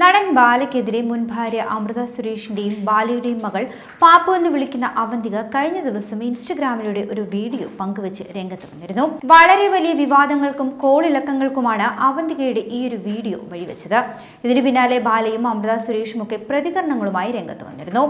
നടൻ ബാലയ്ക്കെതിരെ മുൻ ഭാര്യ അമൃത സുരേഷിന്റെയും ബാലയുടെയും മകൾ പാപ്പു എന്ന് വിളിക്കുന്ന അവന്തിക കഴിഞ്ഞ ദിവസം ഇൻസ്റ്റഗ്രാമിലൂടെ ഒരു വീഡിയോ പങ്കുവച്ച് രംഗത്ത് വന്നിരുന്നു. വളരെ വലിയ വിവാദങ്ങൾക്കും കോളിളക്കങ്ങൾക്കുമാണ് അവന്തികയുടെ ഈ ഒരു വീഡിയോ വഴിവെച്ചത്. ഇതിന് പിന്നാലെ ബാലയും അമൃത സുരേഷും ഒക്കെ പ്രതികരണങ്ങളുമായി രംഗത്ത് വന്നിരുന്നു.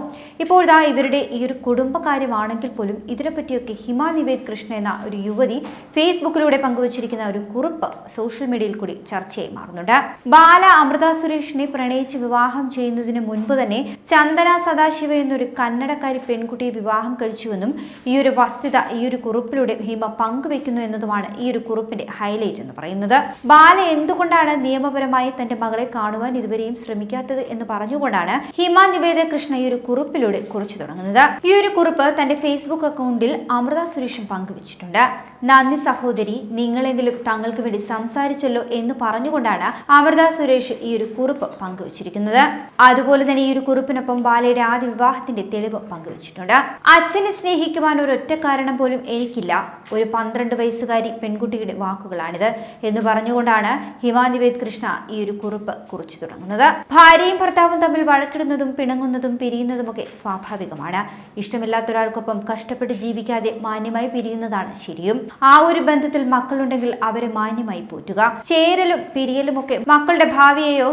ഇപ്പോഴാ ഇവരുടെ ഈ ഒരു കുടുംബകാര്യമാണെങ്കിൽ പോലും ഇതിനെപ്പറ്റിയൊക്കെ ഹിമ നിവേദ് കൃഷ്ണ എന്ന ഒരു യുവതി ഫേസ്ബുക്കിലൂടെ പങ്കുവച്ചിരിക്കുന്ന ഒരു കുറിപ്പ് സോഷ്യൽ മീഡിയയിൽ കൂടി ചർച്ചയായി മാറുന്നുണ്ട്. ബാല അമൃത സുരേഷിനെ പ്രണയിച്ച് വിവാഹം ചെയ്യുന്നതിന് മുൻപ് തന്നെ ചന്ദന സദാശിവ എന്നൊരു കന്നഡക്കാരി പെൺകുട്ടിയെ വിവാഹം കഴിച്ചുവെന്നും ഈ ഒരു വസ്തുത ഈ ഒരു കുറിപ്പിലൂടെ ഭീമ പങ്കുവെക്കുന്നു എന്നതുമാണ് ഈ ഒരു കുറിപ്പിന്റെ ഹൈലൈറ്റ് എന്ന് പറയുന്നത്. ബാല എന്തുകൊണ്ടാണ് നിയമപരമായി തന്റെ മകളെ കാണുവാൻ ഇതുവരെയും ശ്രമിക്കാത്തത് എന്ന് പറഞ്ഞുകൊണ്ടാണ് ഹിമ നിവേദ കൃഷ്ണ ഈ ഒരു കുറിപ്പിലൂടെ കുറിച്ചു തുടങ്ങുന്നത്. ഈ ഒരു കുറിപ്പ് തന്റെ ഫേസ്ബുക്ക് അക്കൗണ്ടിൽ അമൃത സുരേഷും പങ്കുവച്ചിട്ടുണ്ട്. നന്ദി സഹോദരി നിങ്ങളെങ്കിലും തങ്ങൾക്ക് വേണ്ടി സംസാരിച്ചല്ലോ എന്ന് പറഞ്ഞുകൊണ്ടാണ് അമൃത സുരേഷ് ഈ ഒരു കുറിപ്പ് പങ്കുവച്ചിരിക്കുന്നത്. അതുപോലെ തന്നെ ഈ ഒരു കുറിപ്പിനൊപ്പം ബാലയുടെ ആദ്യ വിവാഹത്തിന്റെ തെളിവ് പങ്കുവച്ചിട്ടുണ്ട്. അച്ഛനെ സ്നേഹിക്കുവാൻ ഒരു ഒറ്റ കാരണം പോലും എനിക്കില്ല. ഒരു പന്ത്രണ്ട് വയസ്സുകാരി പെൺകുട്ടിയുടെ വാക്കുകളാണിത് എന്ന് പറഞ്ഞുകൊണ്ടാണ് ഹിമാനിവേദ് കൃഷ്ണ ഈ ഒരു കുറിപ്പ് കുറിച്ചു തുടങ്ങുന്നത്. ഭാര്യയും ഭർത്താവും തമ്മിൽ വഴക്കിടുന്നതും പിണങ്ങുന്നതും പിരിയുന്നതുമൊക്കെ സ്വാഭാവികമാണ്. ഇഷ്ടമില്ലാത്ത ഒരാൾക്കൊപ്പം കഷ്ടപ്പെട്ട് ജീവിക്കാതെ മാന്യമായി പിരിയുന്നതാണ് ശരിയും. ആ ഒരു ബന്ധത്തിൽ മക്കളുണ്ടെങ്കിൽ അവരെ മാന്യമായി പോറ്റുക. ചേരലും പിരിയലും ഒക്കെ മക്കളുടെ ഭാവിയെയോ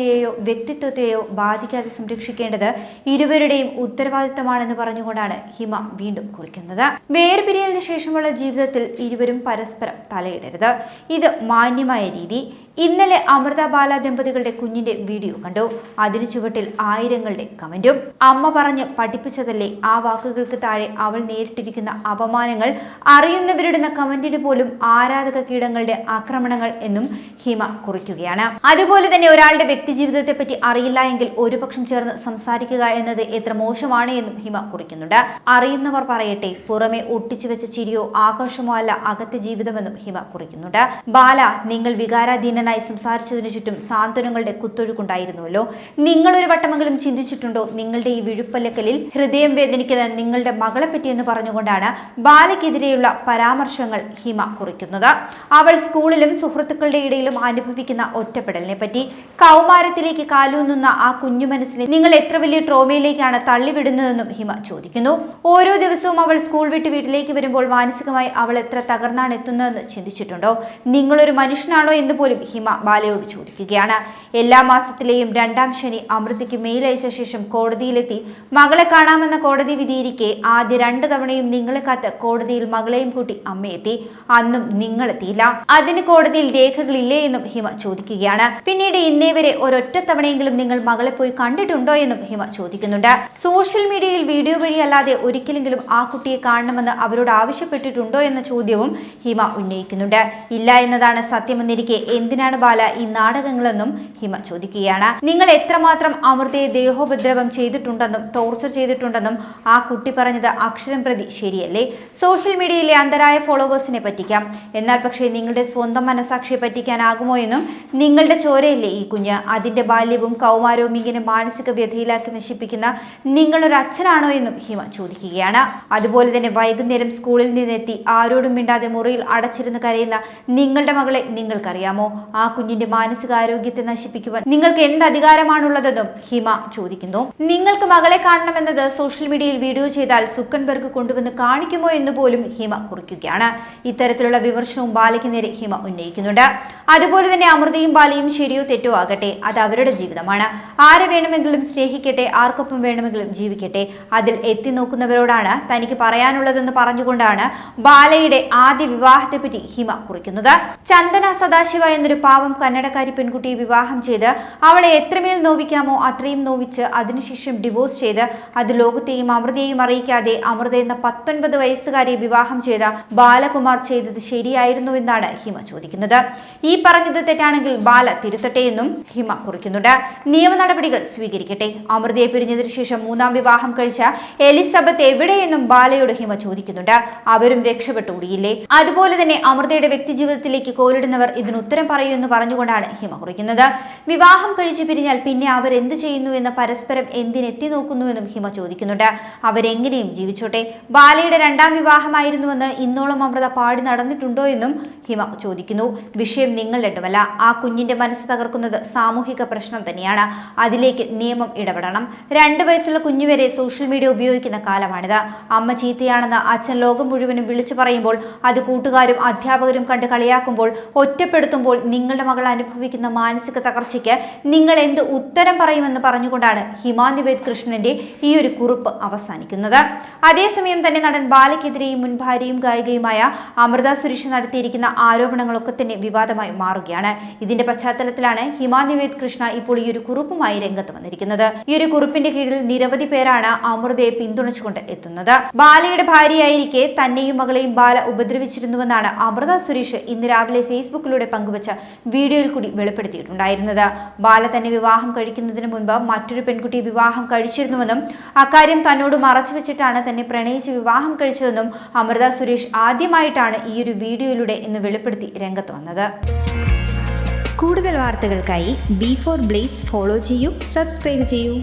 സ്വകാര്യതയെയോ വ്യക്തിത്വത്തെയോ ബാധിക്കാതെ സംരക്ഷിക്കേണ്ടത് ഇരുവരുടെയും ഉത്തരവാദിത്തമാണെന്ന് പറഞ്ഞുകൊണ്ടാണ് ഹിമ വീണ്ടും കുറിക്കുന്നത്. വേർപിരിയലിന് ശേഷമുള്ള ജീവിതത്തിൽ ഇരുവരും പരസ്പരം തലയിടരുത്. ഇത് മാന്യമായ രീതി ഇന്നലെ അമൃത ബാല ദമ്പതികളുടെ കുഞ്ഞിന്റെ വീഡിയോ കണ്ടു. അതിനു ചുവട്ടിൽ ആയിരങ്ങളുടെ കമന്റും. അമ്മ പറഞ്ഞ് പഠിപ്പിച്ചതല്ലേ ആ വാക്കുകൾക്ക് താഴെ അവൾ നേരിട്ടിരിക്കുന്ന അപമാനങ്ങൾ. അറിയുന്നവരിടുന്ന കമന്റിന് പോലും ആരാധക കീടങ്ങളുടെ ആക്രമണങ്ങൾ എന്നും ഹിമ കുറിക്കുകയാണ്. അതുപോലെ തന്നെ ഒരാളുടെ വ്യക്തി ജീവിതത്തെ പറ്റി അറിയില്ല എങ്കിൽ ഒരുപക്ഷം ചേർന്ന് സംസാരിക്കുക എന്നത് എത്ര മോശമാണ് എന്നും ഹിമ കുറിക്കുന്നുണ്ട്. അറിയുന്നവർ പറയട്ടെ പുറമെ ഒട്ടിച്ചു വെച്ച ചിരിയോ ആഘോഷമോ അല്ല അകത്തെ ജീവിതമെന്നും ഹിമ കുറിക്കുന്നുണ്ട്. ബാല നിങ്ങൾ വികാരാധീനനായി സംസാരിച്ചതിനു ചുറ്റും സാന്ത്വനങ്ങളുടെ കുത്തൊഴുക്കുണ്ടായിരുന്നുവല്ലോ. നിങ്ങൾ ഒരു വട്ടമെങ്കിലും ചിന്തിച്ചിട്ടുണ്ടോ? നിങ്ങളുടെ ഈ വിഴുപ്പല്ലക്കലിൽ ഹൃദയം വേദനിക്കുന്ന നിങ്ങളുടെ മകളെ പറ്റിയെന്ന് പറഞ്ഞുകൊണ്ടാണ് ബാലയ്ക്കെതിരെയുള്ള പരാമർശങ്ങൾ ഹിമ കുറിക്കുന്നത്. അവൾ സ്കൂളിലും സുഹൃത്തുക്കളുടെ ഇടയിലും അനുഭവിക്കുന്ന ഒറ്റപ്പെടലിനെ പറ്റി കൗമാരത്തിലേക്ക് കാലൂന്നുന്ന ആ കുഞ്ഞു മനസ്സിനെ നിങ്ങൾ എത്ര വലിയ ട്രോമയിലേക്കാണ് തള്ളിവിടുന്നതെന്നും ഹിമ ചോദിക്കുന്നു. ഓരോ ദിവസവും അവൾ സ്കൂൾ വിട്ട് വീട്ടിലേക്ക് വരുമ്പോൾ മാനസികമായി അവൾ എത്ര തകർന്നാണ് എത്തുന്നതെന്ന് ചിന്തിച്ചിട്ടുണ്ടോ? നിങ്ങളൊരു മനുഷ്യനാണോ എന്ന് പോലും ഹിമ ബാലയോട് ചോദിക്കുകയാണ്. എല്ലാ മാസത്തിലെയും രണ്ടാം ശനി അമൃതിക്ക് മെയിലയച്ച ശേഷം കോടതിയിലെത്തി മകളെ കാണാമെന്ന കോടതി വിധിയിരിക്കെ ആദ്യ രണ്ട് തവണയും നിങ്ങളെ കാത്ത് കോടതിയിൽ മകളെയും കൂട്ടി അമ്മയെത്തി അന്നും നിങ്ങളെത്തിയില്ല. അതിന് കോടതിയിൽ രേഖകളില്ലേ എന്നും ഹിമ ചോദിക്കുകയാണ്. പിന്നീട് ഇന്നേ വരെ ഒരൊറ്റ തവണയെങ്കിലും നിങ്ങൾ മകളെ പോയി കണ്ടിട്ടുണ്ടോ എന്നും ഹിമ ചോദിക്കുന്നുണ്ട്. സോഷ്യൽ മീഡിയയിൽ വീഡിയോ വഴി അല്ലാതെ ഒരിക്കലെങ്കിലും ആ കുട്ടിയെ കാണണമെന്ന് അവരോട് ആവശ്യപ്പെട്ടിട്ടുണ്ടോ എന്ന ചോദ്യവും ഹിമ ഉന്നയിക്കുന്നുണ്ട്. ഇല്ല എന്നതാണ് സത്യമെന്നിരിക്കെ എന്തിനാണ് ബാല ഈ നാടകങ്ങളെന്നും ഹിമ ചോദിക്കുകയാണ്. നിങ്ങൾ എത്രമാത്രം അമൃതയെ ദേഹോപദ്രവം ചെയ്തിട്ടുണ്ടെന്നും ടോർച്ചർ ചെയ്തിട്ടുണ്ടെന്നും ആ കുട്ടി പറഞ്ഞത് അക്ഷരം പ്രതി ശരിയല്ലേ? സോഷ്യൽ മീഡിയയിലെ അന്തരായ ഫോളോവേഴ്സിനെ പറ്റിക്കാം. എന്നാൽ പക്ഷേ നിങ്ങളുടെ സ്വന്തം മനസാക്ഷിയെ പറ്റിക്കാനാകുമോ എന്നും നിങ്ങളുടെ ചോരയില്ലേ ഈ കുഞ്ഞ്? അതിന്റെ ബാല്യവും കൗമാരവും ഇങ്ങനെ മാനസിക വ്യഥയിലാക്കി നശിപ്പിക്കുന്ന നിങ്ങളൊരു അച്ഛനാണോ എന്നും ഹിമ ചോദിക്കുകയാണ്. അതുപോലെ തന്നെ വൈകുന്നേരം സ്കൂളിൽ നിന്നെത്തി ആരോടും മിണ്ടാതെ മുറിയിൽ അടച്ചിരുന്ന് കരയുന്ന നിങ്ങളുടെ മകളെ നിങ്ങൾക്കറിയാമോ? ആ കുഞ്ഞിന്റെ മാനസികാരോഗ്യത്തെ നശിപ്പിക്കുവാൻ നിങ്ങൾക്ക് എന്ത് അധികാരമാണുള്ളതെന്നും ഹിമ ചോദിക്കുന്നു. നിങ്ങൾക്ക് മകളെ കാണണമെന്നത് സോഷ്യൽ മീഡിയയിൽ വീഡിയോ ചെയ്താൽ സുക്കൻബർഗ് കൊണ്ടുവന്ന് കാണിക്കുമോ എന്ന് പോലും ഹിമ കുറിക്കുകയാണ്. ഇത്തരത്തിലുള്ള വിമർശനവും ബാലയ്ക്ക് നേരെ ഹിമ ഉന്നയിക്കുന്നുണ്ട്. അതുപോലെ തന്നെ അമൃതയും ബാലയും ശരിയോ തെറ്റോ ആകട്ടെ അത് അവരുടെ ജീവിതമാണ്. ആരെ വേണമെങ്കിലും സ്നേഹിക്കട്ടെ ആർക്കൊപ്പം വേണമെങ്കിലും ജീവിക്കട്ടെ അതിൽ എത്തി നോക്കുന്നവരോടാണ് തനിക്ക് പറയാനുള്ളതെന്ന് പറഞ്ഞുകൊണ്ടാണ് ബാലയുടെ ആദ്യ വിവാഹത്തെപ്പറ്റി ഹിമ കുറിക്കുന്നത്. ചന്ദന സദാശിവ എന്നൊരു പാവം കന്നഡക്കാരി പെൺകുട്ടിയെ വിവാഹം ചെയ്ത് അവളെ എത്രമേൽ നോവിക്കാമോ അത്രയും നോവിച്ച് അതിനുശേഷം ഡിവോഴ്സ് ചെയ്ത് അത് ലോകത്തെയും അമൃതയെയും അറിയിക്കാതെ അമൃത എന്ന പത്തൊൻപത് വയസ്സുകാരിയെ വിവാഹം ചെയ്ത ബാലകുമാർ ചെയ്തത് ശരിയായിരുന്നു എന്നാണ് ഹിമ ചോദിക്കുന്നത്. ഈ പറഞ്ഞത് തെറ്റാണെങ്കിൽ ബാല തിരുത്തട്ടെ എന്നും ഹിമ കുറിക്കുന്നുണ്ട്. നിയമ നടപടികൾ സ്വീകരിക്കട്ടെ. അമൃതയെ പിരിഞ്ഞതിനു ശേഷം മൂന്നാം വിവാഹം കഴിച്ച എലിസബത്ത് എവിടെയെന്നും ബാലയോട് ഹിമ ചോദിക്കുന്നുണ്ട്. അവരും രക്ഷപ്പെട്ടു കൂടിയില്ലേ അതുപോലെ തന്നെ അമൃതയുടെ വ്യക്തിജീവിതത്തിലേക്ക് കോലിടുന്നവർ ഇതിന് ഉത്തരം പറയൂ എന്ന് പറഞ്ഞുകൊണ്ടാണ് ഹിമ കുറിക്കുന്നത്. വിവാഹം കഴിച്ചു പിരിഞ്ഞാൽ പിന്നെ അവർ എന്തു ചെയ്യുന്നു എന്ന് പരസ്പരം എന്തിനെത്തി നോക്കുന്നുവെന്നും ഹിമ ചോദിക്കുന്നുണ്ട്. അവരെങ്ങനെയും ജീവിച്ചോട്ടെ. ബാലയുടെ രണ്ടാം വിവാഹമായിരുന്നുവെന്ന് ഇന്നോളം അമൃത പാടി നടന്നിട്ടുണ്ടോ എന്നും ഹിമ ചോദിക്കുന്നു. വിഷയം നിങ്ങളുടെയുമല്ല ആ കുഞ്ഞിന്റെ മനസ്സ് തകർക്കുന്നത് സാമൂഹിക പ്രശ്നം തന്നെയാണ്. അതിലേക്ക് നിയമം ഇടപെടണം. രണ്ട് വയസ്സുള്ള കുഞ്ഞുവരെ സോഷ്യൽ മീഡിയ ഉപയോഗിക്കുന്ന കാലമാണിത്. അമ്മ ചീത്തയാണെന്ന് അച്ഛൻ ലോകം മുഴുവനും വിളിച്ചു പറയുമ്പോൾ അത് കൂട്ടുകാരും അധ്യാപകരും കണ്ട് കളിയാക്കുമ്പോൾ ഒറ്റപ്പെടുത്തുമ്പോൾ നിങ്ങളുടെ മകൾ അനുഭവിക്കുന്ന മാനസിക തകർച്ചയ്ക്ക് നിങ്ങൾ എന്ത് ഉത്തരം പറയുമെന്ന് പറഞ്ഞുകൊണ്ടാണ് ഹിമാ നിവേദ് കൃഷ്ണന്റെ ഈ ഒരു കുറിപ്പ് അവസാനിക്കുന്നത്. അതേസമയം തന്നെ നടൻ ബാലയ്ക്കെതിരെയും മുൻ ഭാര്യയും ഗായികയുമായ അമൃത സുരേഷ് നടത്തിയിരിക്കുന്ന ആരോപണങ്ങളൊക്കെ തന്നെ വിവാദമായി മാറുകയാണ്. ഇതിന്റെ പശ്ചാത്തലത്തിലാണ് ഹിമാ നിവേദ് കൃഷ്ണ ഇപ്പോൾ ഈ ഒരു കുറിപ്പുമായി രംഗത്ത് വന്നിരിക്കുന്നത്. ഈ ഒരു കുറിപ്പിന്റെ കീഴിൽ നിരവധി പേരാണ് അമൃതയെ പിന്തുണച്ചുകൊണ്ട് എത്തുന്നത്. ബാലയുടെ ഭാര്യയായിരിക്കെ തന്നെയും മകളെയും ബാല ഉപദ്രവിച്ചിരുന്നുവെന്നാണ് അമൃത സുരേഷ് ഇന്ന് രാവിലെ ഫേസ്ബുക്കിലൂടെ പങ്കുവച്ച വീഡിയോയിൽ കൂടി വെളിപ്പെടുത്തിയിട്ടുണ്ടായിരുന്നത്. ബാല തന്നെ വിവാഹം കഴിക്കുന്നതിന് മുൻപ് മറ്റൊരു പെൺകുട്ടിയെ വിവാഹം കഴിച്ചിരുന്നുവെന്നും അക്കാര്യം തന്നോട് മറച്ചുവെച്ചിട്ടാണ് തന്നെ പ്രണയിച്ച് വിവാഹം കഴിച്ചതെന്നും അമൃത സുരേഷ് ആദ്യമായിട്ടാണ് ഈ ഒരു വീഡിയോയിലൂടെ ഇന്ന് വെളിപ്പെടുത്തി രംഗത്ത് വന്നത്. കൂടുതൽ വാർത്തകൾക്കായി ബി ഫോർ ബ്ലേസ് ഫോളോ ചെയ്യൂ സബ്സ്ക്രൈബ് ചെയ്യൂ.